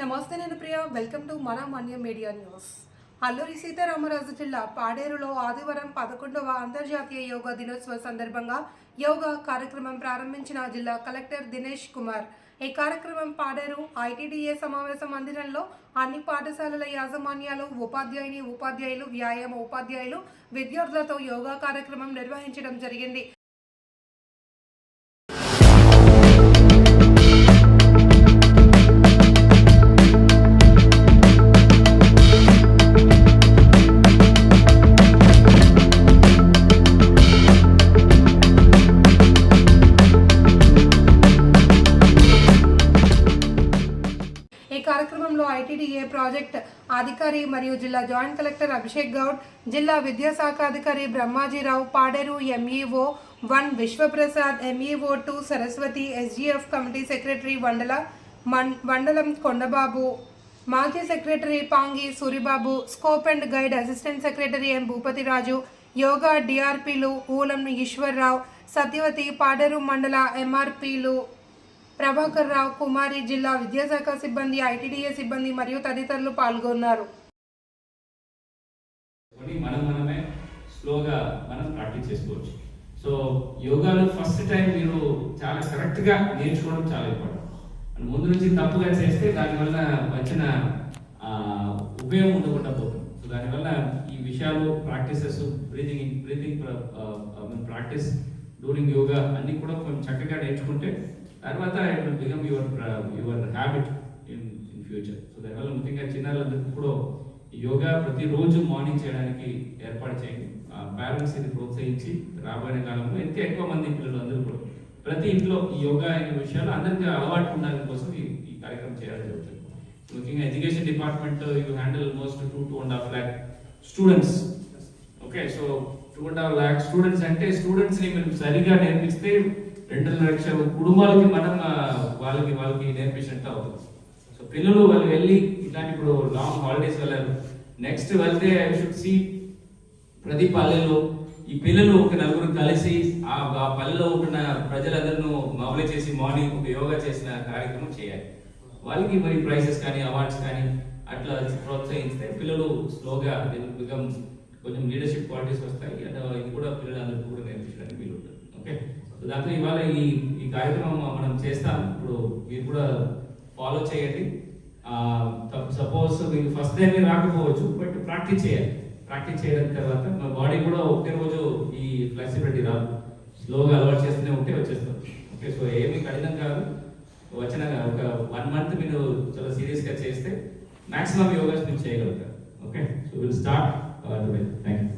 నమస్తే నేను ప్రియ welcome to మన మన్య మీడియా న్యూస్. అల్లూరి సీతారామరాజు జిల్లా పాడేరులో ఆదివారం పదకొండవ అంతర్జాతీయ యోగా దినోత్సవ సందర్భంగా యోగా కార్యక్రమం ప్రారంభించిన జిల్లా కలెక్టర్ దినేష్ కుమార్. ఈ కార్యక్రమం పాడేరు ఐటీడీఏ సమావేశ మందిరంలో అన్ని పాఠశాలల యాజమాన్యాలు ఉపాధ్యాయుని ఉపాధ్యాయులు వ్యాయామ ఉపాధ్యాయులు విద్యార్థులతో యోగా కార్యక్రమం నిర్వహించడం జరిగింది. కార్యక్రమంలో ఐటీడీఏ ప్రాజెక్ట్ అధికారి మరియు జిల్లా జాయింట్ కలెక్టర్ అభిషేక్ గౌడ్ జిల్లా విద్యాశాఖ అధికారి Brahmajirao Paderu MEO one Vishwaprasad MEO two Saraswati SGF committee secretary వండల మన్ కొండబాబు మాజీ secretary Pangi Suribabu scout and guide assistant secretary M Bhupathiraju yoga డిఆర్పీలు ఊలం Eswar Rao Satyavathi Paderu మండల ఎంఆర్పీలు ప్రభాకర్ రావు కుమారి జిల్లా విద్యాశాఖ సిబ్బంది ఐటీడీఏ సిబ్బంది మరియు తదితరులు పాల్గొన్నారు. మనం మనమే స్లోగా మనం ప్రాక్టీస్ చేసుకోవచ్చు. సో యోగాలో ఫస్ట్ టైం మీరు చాలా కరెక్ట్గా నేర్చుకోవడం చాలా ఇంపార్టెంట్. అండ్ ముందు నుంచి తప్పుగా చేస్తే దానివల్ల వచ్చిన ఉపయోగం ఉండకుండా పోతుంది. సో దానివల్ల ఈ విషయాలు practices breathing breathing practice during yoga అన్నీ కూడా కొంచెం చక్కగా నేర్చుకుంటే తర్వాత it will become your your habit in in future so దానివల్ల ముఖ్యంగా చిన్నారులందరికీ కూడా యోగా ప్రతిరోజు మార్నింగ్ చేయడానికి ఏర్పాటు చేయండి. పేరెంట్స్ ఇది ప్రోత్సహించి రాబోయే కాలంలో ఇంకా ఎక్కువ మంది పిల్లలు అందరూ కూడా ప్రతి ఇంట్లో ఈ యోగా అనే విషయాలు అందరికీ అలవాటు ఉండాలని కోసం ఈ ఈ కార్యక్రమం చేయడం జరుగుతుంది ముఖ్యంగా education department you handle almost two two and half lakh students okay so two and half lakh students అంటే స్టూడెంట్స్ని మీరు సరిగా నేర్పిస్తే రెండు లక్షల కుటుంబాలకి మనం వాళ్ళకి వాళ్ళకి నేర్పించినట్టు అవుతుంది. సో పిల్లలు వాళ్ళు వెళ్ళి ఇట్లాంటి ఇప్పుడు లాంగ్ హాలిడేస్ వెళ్ళారు. నెక్స్ట్ వెళ్తే ఐ షుడ్ సీ ప్రతి పల్లెలో ఈ పిల్లలు ఒక నలుగురు కలిసి ఆ పల్లెలో ఉంటున్న ప్రజలందరూ మొబైల్ చేసి మార్నింగ్ ఒక యోగా చేసిన కార్యక్రమం చేయాలి. వాళ్ళకి మరి ప్రైజెస్ కానీ అవార్డ్స్ కానీ అట్లా ప్రోత్సహిస్తే పిల్లలు స్లోగా బికమ్ కొంచెం లీడర్షిప్ క్వాలిటీస్ వస్తాయి. అండ్ ఇది కూడా పిల్లలందరికీ కూడా నేర్పించడానికి వీలు ఉంటుంది ఓకే సో దాంతో ఇవాళ ఈ ఈ కార్యక్రమం మనం చేస్తాం ఇప్పుడు మీరు కూడా ఫాలో చేయండి. సపోజ్ మీకు ఫస్ట్ డే మీరు రాకపోవచ్చు బట్ ప్రాక్టీస్ చేయాలి. ప్రాక్టీస్ చేయడం తర్వాత మా బాడీ కూడా ఒకే రోజు ఈ ఫ్లెక్సిబిలిటీ రాదు. స్లోగా అలవాటు చేస్తూనే ఉంటే వచ్చేస్తాం. ఓకే సో ఏమీ కఠినం కాదు. వచ్చిన ఒక వన్ మంత్ మీరు చాలా సీరియస్గా చేస్తే మ్యాక్సిమం యోగాస్ మీరు చేయగలుగుతారు okay so will start today thank you